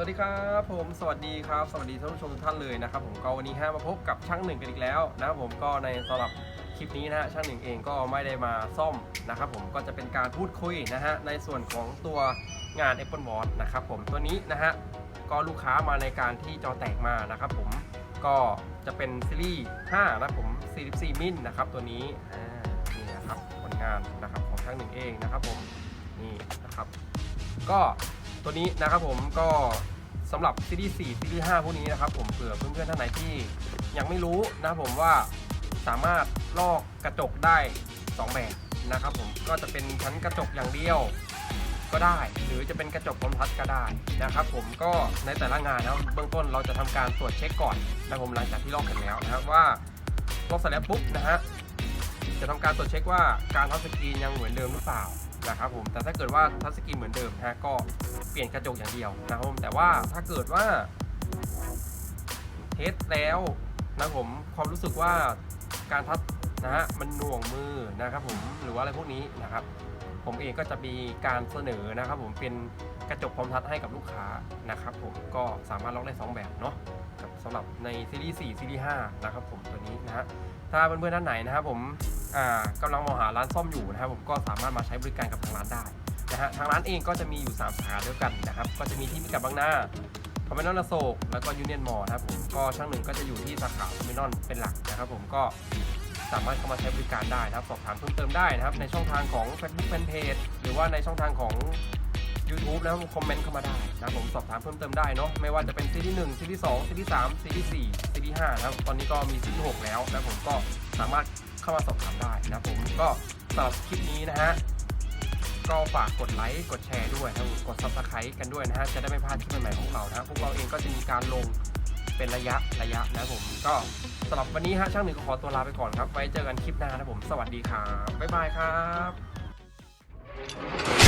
สวัสดีครับผมสวัสดีครับ สวัสดีท่านผู้ชมทุกท่านเลยนะครับผมก็วันนี้ฮะมาพบกับช่างหนึ่งกันอีกแล้วนะครับผมก็ในสำหรับคลิปนี้นะฮะช่างหนึ่งเองก็ไม่ได้มาซ่อมนะครับผมก็จะเป็นการพูดคุยนะฮะในส่วนของตัวงาน Apple Watch นะครับผมตัวนี้นะฮะก็ลูกค้ามาในการที่จอแตกมานะครับผมก็จะเป็นซีรีส์5นะผม 44 มิลนะครับตัวนี้นี่นะครับผลงานนะครับของช่างหนึ่งเองนะครับผมนี่นะครับก็ ตัวนี้นะครับผมก็สำหรับซีรีส์4ซีรีส์5พวกนี้นะครับผมเผื่อเพื่อนๆท่านไหนที่ยังไม่รู้นะครับผมว่าสามารถลอกกระจกได้ 2 แบบนะครับผมก็จะเป็นชั้นกระจกอย่างเดียวก็ได้ หรือจะเป็นกระจกคอมทัศก็ได้นะครับผมก็ในแต่ละงานนะครับเบื้องต้นเราจะทำการตรวจเช็คก่อนนะผมหลังจากที่ลอกเสร็จแล้วนะครับว่าลอกเสร็จแล้วปุ๊บนะฮะจะทำการตรวจเช็คว่าการทัชสกรีนยังเหมือนเดิมหรือเปล่า นะครับผมแต่ถ้าเกิดว่าทัชสกรีนเหมือนเดิมนะฮะก็เปลี่ยนกระจกอย่างเดียวนะครับผมแต่ว่าถ้าเกิดว่าเทสแล้วนะผมความรู้สึกว่า การทัชนะฮะมันหน่วงมือนะครับผมหรือว่าอะไรพวกนี้นะครับ ผมเองก็จะมีการเสนอนะครับ ผมเป็นกระจกพร้อมทัชให้กับลูกค้านะครับ ผมก็สามารถล็อกได้สองแบบเนาะกับสำหรับในซีรีส์4ซีรีส์5นะครับผมตัวนี้นะฮะถ้าเพื่อนๆท่านไหนนะครับผมอ่ากำลังมองหาร้านซ่อมอยู่นะครับผมก็สามารถมาใช้บริการกับทางร้านได้นะฮะทางร้านเองก็จะมีอยู่ 3 สาขาด้วยกันนะครับ ก็จะมีที่มิกาบางนา พามินอนอโศกแล้วก็ยูเนียนมอลนะครับผมก็ช่างหนึ่งก็จะอยู่ที่สาขาพามินอนเป็นหลักนะครับผมก็สามารถเข้ามาใช้บริการได้นะครับ สอบถามเพิ่มเติมได้นะครับ ในช่องทางของ Facebook Fanpage หรือว่าในช่องทางของ YouTube นะครับคอมเมนต์เข้ามาได้นะครับผมสอบถามเพิ่มเติมได้เนาะไม่ว่าจะเป็นซีรีส์1ซีรีส์2ซีรีส์3ซีรีส์4ซีรีส์5นะครับตอนนี้ก็มีซีรีส์6แล้วนะครับผมก็สามารถเข้ามาสอบถามได้นะครับผมก็สำหรับคลิปนี้นะฮะ ก็ฝากกดไลค์กดแชร์ด้วยนะกดซับสไครต์กันด้วยนะฮะจะได้ไม่พลาดคลิปใหม่ๆของเรานะพวกเราเองก็จะมีการลงเป็นระยะระยะนะผมก็สำหรับวันนี้ฮะช่างหนึ่งก็ขอตัวลาไปก่อนครับ ไว้เจอกันคลิปหน้านะผม สวัสดีครับบ๊ายบายครับ